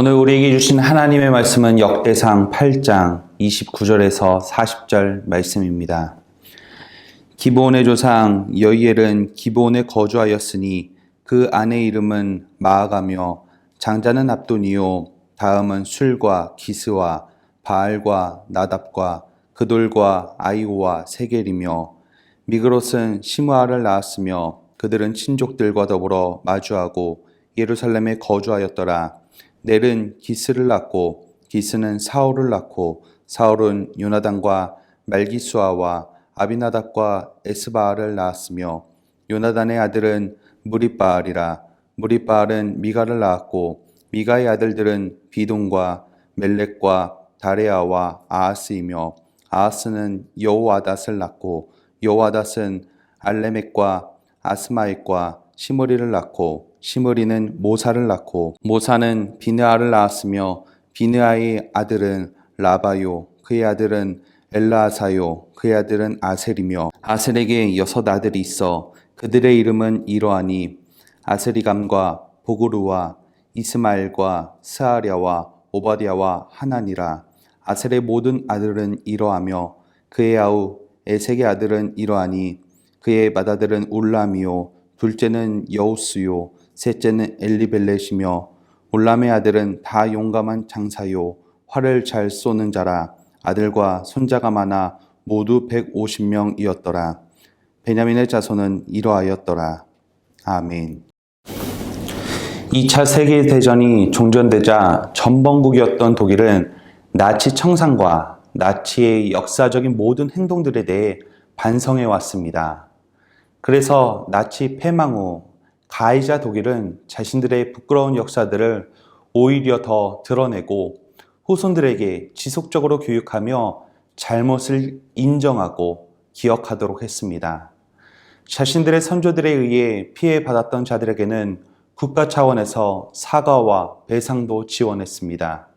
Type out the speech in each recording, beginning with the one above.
오늘 우리에게 주신 하나님의 말씀은 역대상 8장 29절에서 40절 말씀입니다. 기브온의 조상 여이엘은 기브온에 거주하였으니 그 아내 이름은 마아가며 장자는 압돈이요 다음은 술과 기스와 바알과 나답과 그돌과 아이오와 세겔이며 미그롯은 시므아를 낳았으며 그들은 친족들과 더불어 마주하고 예루살렘에 거주하였더라. 넬은 기스를 낳고 기스는 사울을 낳고 사울은 요나단과 말기수아와 아비나답과 에스바알을 낳았으며 요나단의 아들은 무리바알이라 무리바알은 미가를 낳았고 미가의 아들들은 비동과 멜렉과 다레아와 아하스이며 아하스는 여호아닷을 낳고 여호아닷은 알레멕과 아스마익과 시므리를 낳고 시므리는 모사를 낳고 모사는 비느아를 낳았으며 비느아의 아들은 라바요 그의 아들은 엘라아사요 그의 아들은 아셀이며 아셀에게 여섯 아들이 있어 그들의 이름은 이러하니 아스리감과 보그루와 이스마엘과 스아랴와 오바디아와 하나니라. 아셀의 모든 아들은 이러하며 그의 아우 에색의 아들은 이러하니 그의 맏아들은 울람이요 둘째는 여우스요 셋째는 엘리벨렛이며 울람의 아들은 다 용감한 장사요 활을 잘 쏘는 자라. 아들과 손자가 많아 모두 150명이었더라. 베냐민의 자손은 이러하였더라. 아멘. 2차 세계대전이 종전되자 전범국이었던 독일은 나치 청산과 나치의 역사적인 모든 행동들에 대해 반성해 왔습니다. 그래서 나치 패망 후 가해자 독일은 자신들의 부끄러운 역사들을 오히려 더 드러내고 후손들에게 지속적으로 교육하며 잘못을 인정하고 기억하도록 했습니다. 자신들의 선조들에 의해 피해받았던 자들에게는 국가 차원에서 사과와 배상도 지원했습니다.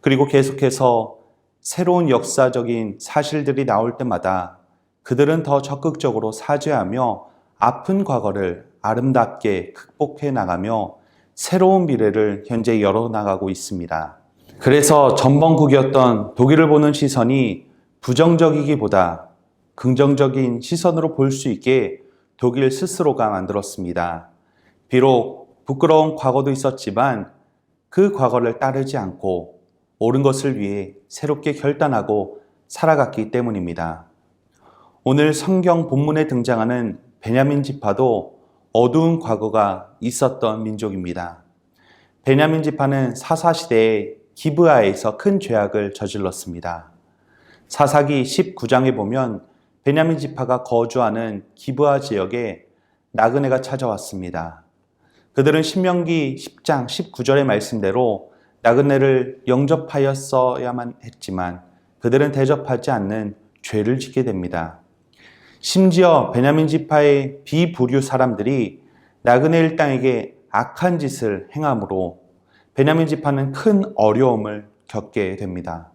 그리고 계속해서 새로운 역사적인 사실들이 나올 때마다 그들은 더 적극적으로 사죄하며 아픈 과거를 아름답게 극복해 나가며 새로운 미래를 현재 열어나가고 있습니다. 그래서 전범국이었던 독일을 보는 시선이 부정적이기보다 긍정적인 시선으로 볼 수 있게 독일 스스로가 만들었습니다. 비록 부끄러운 과거도 있었지만 그 과거를 따르지 않고 옳은 것을 위해 새롭게 결단하고 살아갔기 때문입니다. 오늘 성경 본문에 등장하는 베냐민 지파도 어두운 과거가 있었던 민족입니다. 베냐민 지파는 사사 시대에 기브아에서 큰 죄악을 저질렀습니다. 사사기 19장에 보면 베냐민 지파가 거주하는 기브아 지역에 나그네가 찾아왔습니다. 그들은 신명기 10장 19절의 말씀대로 나그네를 영접하였어야만 했지만 그들은 대접하지 않는 죄를 짓게 됩니다. 심지어 베냐민 지파의 비부류 사람들이 나그네 일당에게 악한 짓을 행함으로 베냐민 지파는 큰 어려움을 겪게 됩니다.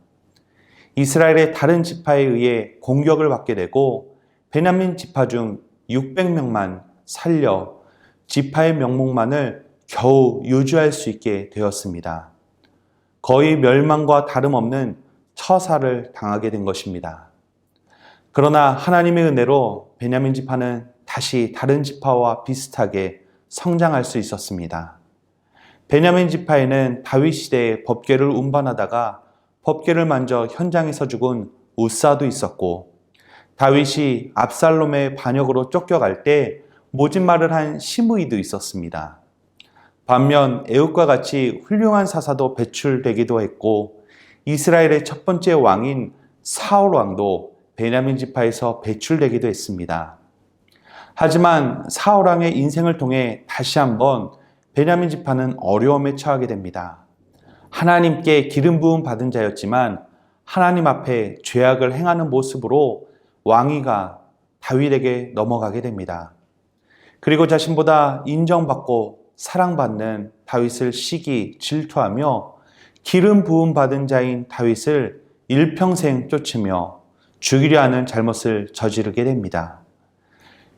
이스라엘의 다른 지파에 의해 공격을 받게 되고 베냐민 지파 중 600명만 살려 지파의 명목만을 겨우 유지할 수 있게 되었습니다. 거의 멸망과 다름없는 처사를 당하게 된 것입니다. 그러나 하나님의 은혜로 베냐민 지파는 다시 다른 지파와 비슷하게 성장할 수 있었습니다. 베냐민 지파에는 다윗 시대에 법궤를 운반하다가 법궤를 만져 현장에서 죽은 우사도 있었고 다윗이 압살롬의 반역으로 쫓겨갈 때 모진말을 한 시므이도 있었습니다. 반면 에웃과 같이 훌륭한 사사도 배출되기도 했고 이스라엘의 첫 번째 왕인 사울 왕도 베냐민 지파에서 배출되기도 했습니다. 하지만 사울 왕의 인생을 통해 다시 한번 베냐민 지파는 어려움에 처하게 됩니다. 하나님께 기름 부음 받은 자였지만 하나님 앞에 죄악을 행하는 모습으로 왕위가 다윗에게 넘어가게 됩니다. 그리고 자신보다 인정받고 사랑받는 다윗을 시기 질투하며 기름 부음 받은 자인 다윗을 일평생 쫓으며 죽이려 하는 잘못을 저지르게 됩니다.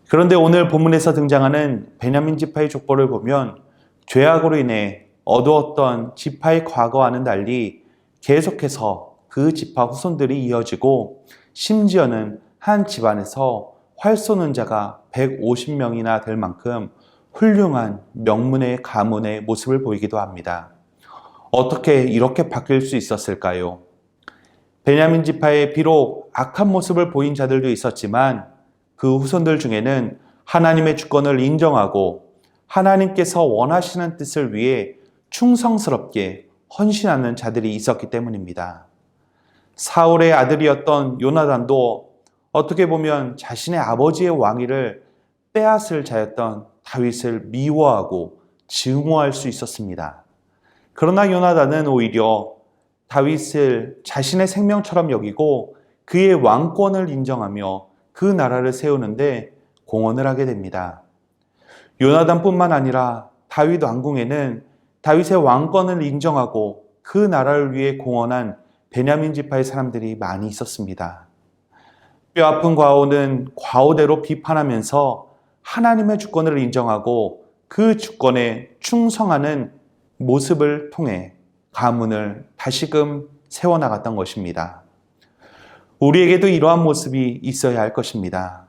그런데 오늘 본문에서 등장하는 베냐민 지파의 족보를 보면 죄악으로 인해 어두웠던 지파의 과거와는 달리 계속해서 그 지파 후손들이 이어지고 심지어는 한 집안에서 활 쏘는 자가 150명이나 될 만큼 훌륭한 명문의 가문의 모습을 보이기도 합니다. 어떻게 이렇게 바뀔 수 있었을까요? 베냐민 지파에 비록 악한 모습을 보인 자들도 있었지만 그 후손들 중에는 하나님의 주권을 인정하고 하나님께서 원하시는 뜻을 위해 충성스럽게 헌신하는 자들이 있었기 때문입니다. 사울의 아들이었던 요나단도 어떻게 보면 자신의 아버지의 왕위를 빼앗을 자였던 다윗을 미워하고 증오할 수 있었습니다. 그러나 요나단은 오히려 다윗을 자신의 생명처럼 여기고 그의 왕권을 인정하며 그 나라를 세우는데 공헌을 하게 됩니다. 요나단뿐만 아니라 다윗 왕궁에는 다윗의 왕권을 인정하고 그 나라를 위해 공헌한 베냐민 지파의 사람들이 많이 있었습니다. 뼈아픈 과오는 과오대로 비판하면서 하나님의 주권을 인정하고 그 주권에 충성하는 모습을 통해 가문을 다시금 세워나갔던 것입니다. 우리에게도 이러한 모습이 있어야 할 것입니다.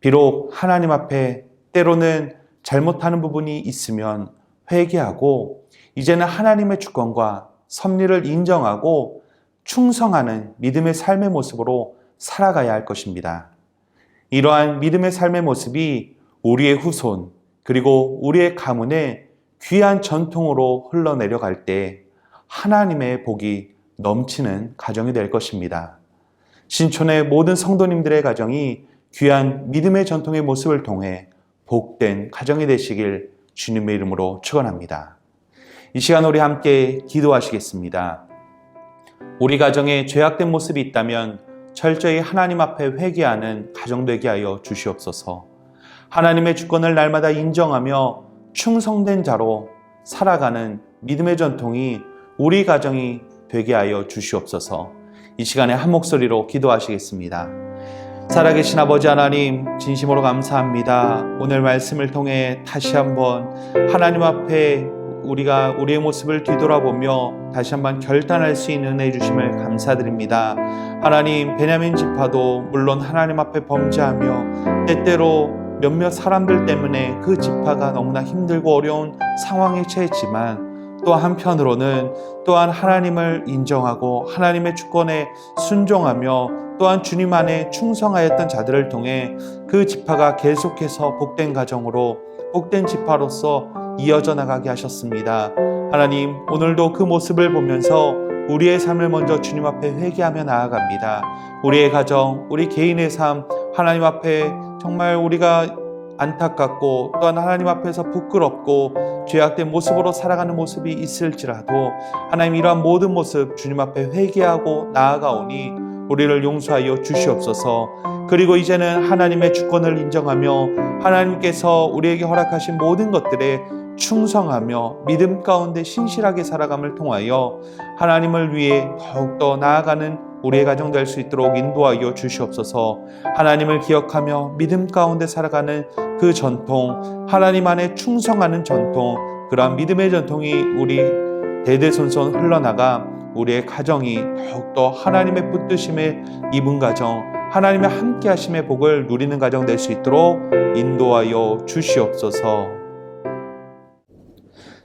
비록 하나님 앞에 때로는 잘못하는 부분이 있으면 회개하고 이제는 하나님의 주권과 섭리를 인정하고 충성하는 믿음의 삶의 모습으로 살아가야 할 것입니다. 이러한 믿음의 삶의 모습이 우리의 후손 그리고 우리의 가문에 귀한 전통으로 흘러내려갈 때 하나님의 복이 넘치는 가정이 될 것입니다. 신촌의 모든 성도님들의 가정이 귀한 믿음의 전통의 모습을 통해 복된 가정이 되시길 주님의 이름으로 축원합니다. 이 시간 우리 함께 기도하시겠습니다. 우리 가정에 죄악된 모습이 있다면 철저히 하나님 앞에 회개하는 가정 되게 하여 주시옵소서. 하나님의 주권을 날마다 인정하며 충성된 자로 살아가는 믿음의 전통이 우리 가정이 되게 하여 주시옵소서. 이 시간에 한 목소리로 기도하시겠습니다. 살아계신 아버지 하나님, 진심으로 감사합니다. 오늘 말씀을 통해 다시 한번 하나님 앞에 우리가 우리의 모습을 뒤돌아보며 다시 한번 결단할 수 있는 은혜 주심을 감사드립니다. 하나님, 베냐민 지파도 물론 하나님 앞에 범죄하며 때때로 몇몇 사람들 때문에 그 지파가 너무나 힘들고 어려운 상황에 처했지만 또 한편으로는 또한 하나님을 인정하고 하나님의 주권에 순종하며 또한 주님 안에 충성하였던 자들을 통해 그 지파가 계속해서 복된 가정으로 복된 지파로서 이어져 나가게 하셨습니다. 하나님, 오늘도 그 모습을 보면서 우리의 삶을 먼저 주님 앞에 회개하며 나아갑니다. 우리의 가정, 우리 개인의 삶, 하나님 앞에 정말 우리가 안타깝고 또한 하나님 앞에서 부끄럽고 죄악된 모습으로 살아가는 모습이 있을지라도 하나님 이러한 모든 모습 주님 앞에 회개하고 나아가오니 우리를 용서하여 주시옵소서. 그리고 이제는 하나님의 주권을 인정하며 하나님께서 우리에게 허락하신 모든 것들에 충성하며 믿음 가운데 신실하게 살아감을 통하여 하나님을 위해 더욱더 나아가는 우리의 가정 될 수 있도록 인도하여 주시옵소서. 하나님을 기억하며 믿음 가운데 살아가는 그 전통, 하나님 안에 충성하는 전통, 그러한 믿음의 전통이 우리 대대손손 흘러나가 우리의 가정이 더욱더 하나님의 붙드심에 입은 가정, 하나님의 함께 하심의 복을 누리는 가정 될 수 있도록 인도하여 주시옵소서.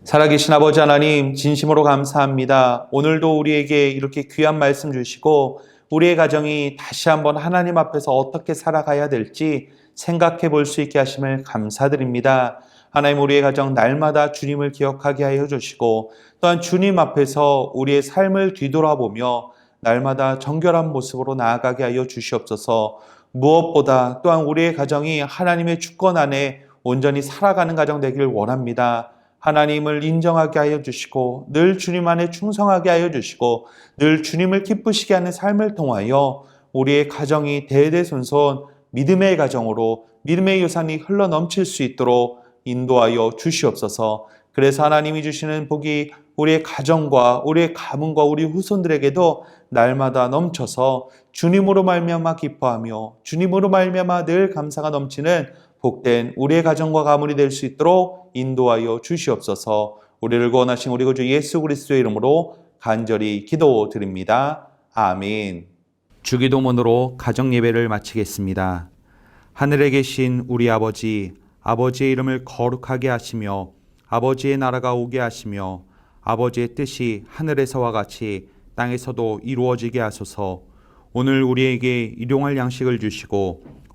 살아계신 아버지 하나님, 진심으로 감사합니다. 오늘도 우리에게 이렇게 귀한 말씀 주시고, 우리의 가정이 다시 한번 하나님 앞에서 어떻게 살아가야 될지 생각해 볼 수 있게 하심을 감사드립니다. 하나님, 우리의 가정 날마다 주님을 기억하게 하여 주시고, 또한 주님 앞에서 우리의 삶을 뒤돌아보며 날마다 정결한 모습으로 나아가게 하여 주시옵소서. 무엇보다 또한 우리의 가정이 하나님의 주권 안에 온전히 살아가는 가정 되길 원합니다. 하나님을 인정하게 하여 주시고 늘 주님 안에 충성하게 하여 주시고 늘 주님을 기쁘시게 하는 삶을 통하여 우리의 가정이 대대손손 믿음의 가정으로 믿음의 유산이 흘러 넘칠 수 있도록 인도하여 주시옵소서. 그래서 하나님이 주시는 복이 우리의 가정과 우리의 가문과 우리 후손들에게도 날마다 넘쳐서 주님으로 말미암아 기뻐하며 주님으로 말미암아 늘 감사가 넘치는 복된 우리의 가정과 가문이 될 수 있도록 인도하여 주시옵소서. 우리를 구원하신 우리 구주 예수 그리스도의 이름으로 간절히 기도드립니다. 아멘. 주기도문으로 가정 예배를 마치겠습니다. 하늘에 계신 우리 아버지, 아버지의 이름을 거룩하게 하시며 아버지의 나라가 오게 하시며 아버지의 뜻이 하늘에서와 같이 땅에서도 이루어지게 하소서. 오늘 우리에게 일용할 양식을 주시고